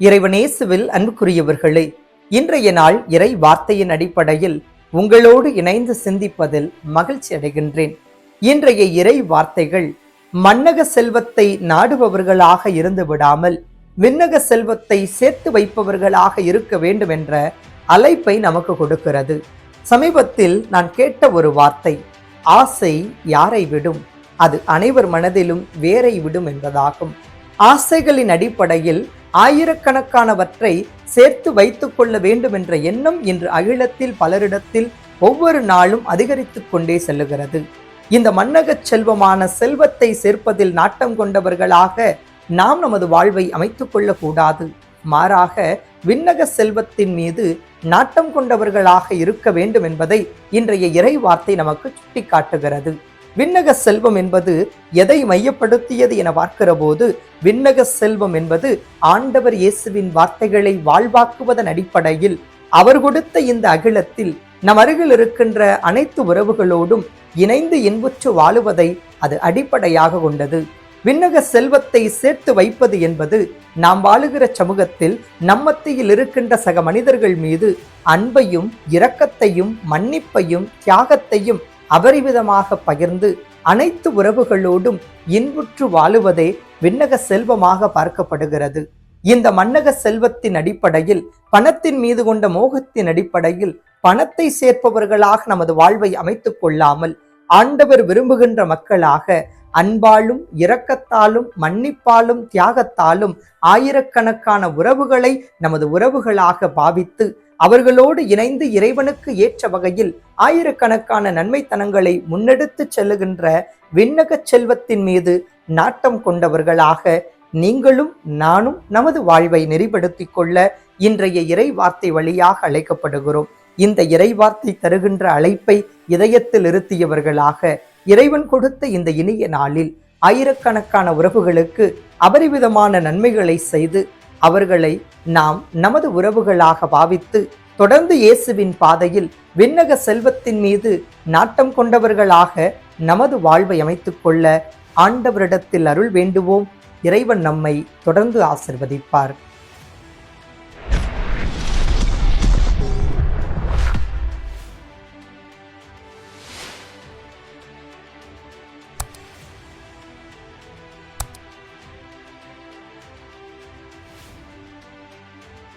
இறைவனேசுவில் அன்புக்குரியவர்களே இன்றைய நாள் இறை வார்த்தையின் அடிப்படையில் உங்களோடு இணைந்து சிந்திப்பதில் மகிழ்ச்சி அடைகின்றேன். இன்றைய இறை வார்த்தைகள் மன்னக செல்வத்தை நாடுபவர்களாக இருந்து விடாமல் விண்ணக செல்வத்தை சேர்த்து வைப்பவர்களாக இருக்க வேண்டும் என்ற அழைப்பை நமக்கு கொடுக்கிறது. சமீபத்தில் நான் கேட்ட ஒரு வார்த்தை ஆசை யாரை விடும்? அது அனைவர் மனதிலும் வேரை விடும் என்பதாகும். ஆசைகளின் அடிப்படையில் ஆயிரக்கணக்கானவற்றை சேர்த்து வைத்துக் கொள்ள வேண்டும் என்ற எண்ணம் இன்று அகிலத்தில் பலரிடத்தில் ஒவ்வொரு நாளும் அதிகரித்துக் கொண்டே செல்லுகிறது. இந்த மன்னகச் செல்வமான செல்வத்தை சேர்ப்பதில் நாட்டம் கொண்டவர்களாக நாம் நமது வாழ்வை அமைத்துக் கொள்ளக்கூடாது. மாறாக விண்ணக செல்வத்தின் மீது நாட்டம் கொண்டவர்களாக இருக்க வேண்டும் என்பதை இன்றைய இறை வார்த்தை நமக்கு சுட்டிக்காட்டுகிறது. விண்ணக செல்வம் என்பது எதை மையப்படுத்தியது என பார்க்கிற போது விண்ணக செல்வம் என்பது ஆண்டவர் இயேசுவின் வார்த்தைகளை வாழ்வாக்குவதன் அடிப்படையில் அவர் கொடுத்த இந்த அகிலத்தில் நம் அருகில் இருக்கின்ற அனைத்து உறவுகளோடும் இணைந்து இன்புற்று வாழுவதை அது அடிப்படையாக கொண்டது. விண்ணக செல்வத்தை சேர்த்து வைப்பது என்பது நாம் வாழுகிற சமூகத்தில் நம்மத்தியில் இருக்கின்ற சக மனிதர்கள் மீது அன்பையும் இரக்கத்தையும் மன்னிப்பையும் தியாகத்தையும் அபரிவிதமாக பகிர்ந்து அனைத்து உறவுகளோடும் இன்புற்று வாழுவதே விண்ணக செல்வமாக பார்க்கப்படுகிறது. இந்த மன்னக செல்வத்தின் அடிப்படையில் பணத்தின் மீது கொண்ட மோகத்தின் அடிப்படையில் பணத்தை சேர்ப்பவர்களாக நமது வாழ்வை அமைத்துக் கொள்ளாமல் ஆண்டவர் விரும்புகின்ற மக்களாக அன்பாலும் இரக்கத்தாலும் மன்னிப்பாலும் தியாகத்தாலும் ஆயிரக்கணக்கான உறவுகளை நமது உறவுகளாக பாவித்து அவர்களோடு இணைந்து இறைவனுக்கு ஏற்ற வகையில் ஆயிரக்கணக்கான நன்மைத்தனங்களை முன்னெடுத்து செல்லுகின்ற விண்ணக செல்வத்தின் மீது நாட்டம் கொண்டவர்களாக நீங்களும் நானும் நமது வாழ்வை நெறிப்படுத்திக் கொள்ள இன்றைய இறை வார்த்தை வழியாக அழைக்கப்படுகிறோம். இந்த இறை வார்த்தை தருகின்ற அழைப்பை இதயத்தில் இருத்தியவர்களாக இறைவன் கொடுத்த இந்த இனிய நாளில் ஆயிரக்கணக்கான உறவுகளுக்கு அபரிவிதமான நன்மைகளை செய்து அவர்களை நாம் நமது உறவுகளாக பாவித்து தொடர்ந்து இயேசுவின் பாதையில் விண்ணக செல்வத்தின் மீது நாட்டம் கொண்டவர்களாக நமது வாழ்வை அமைத்துக் கொள்ள ஆண்டவரிடத்தில் அருள் வேண்டுவோம். இறைவன் நம்மை தொடர்ந்து ஆசிர்வதிப்பார்.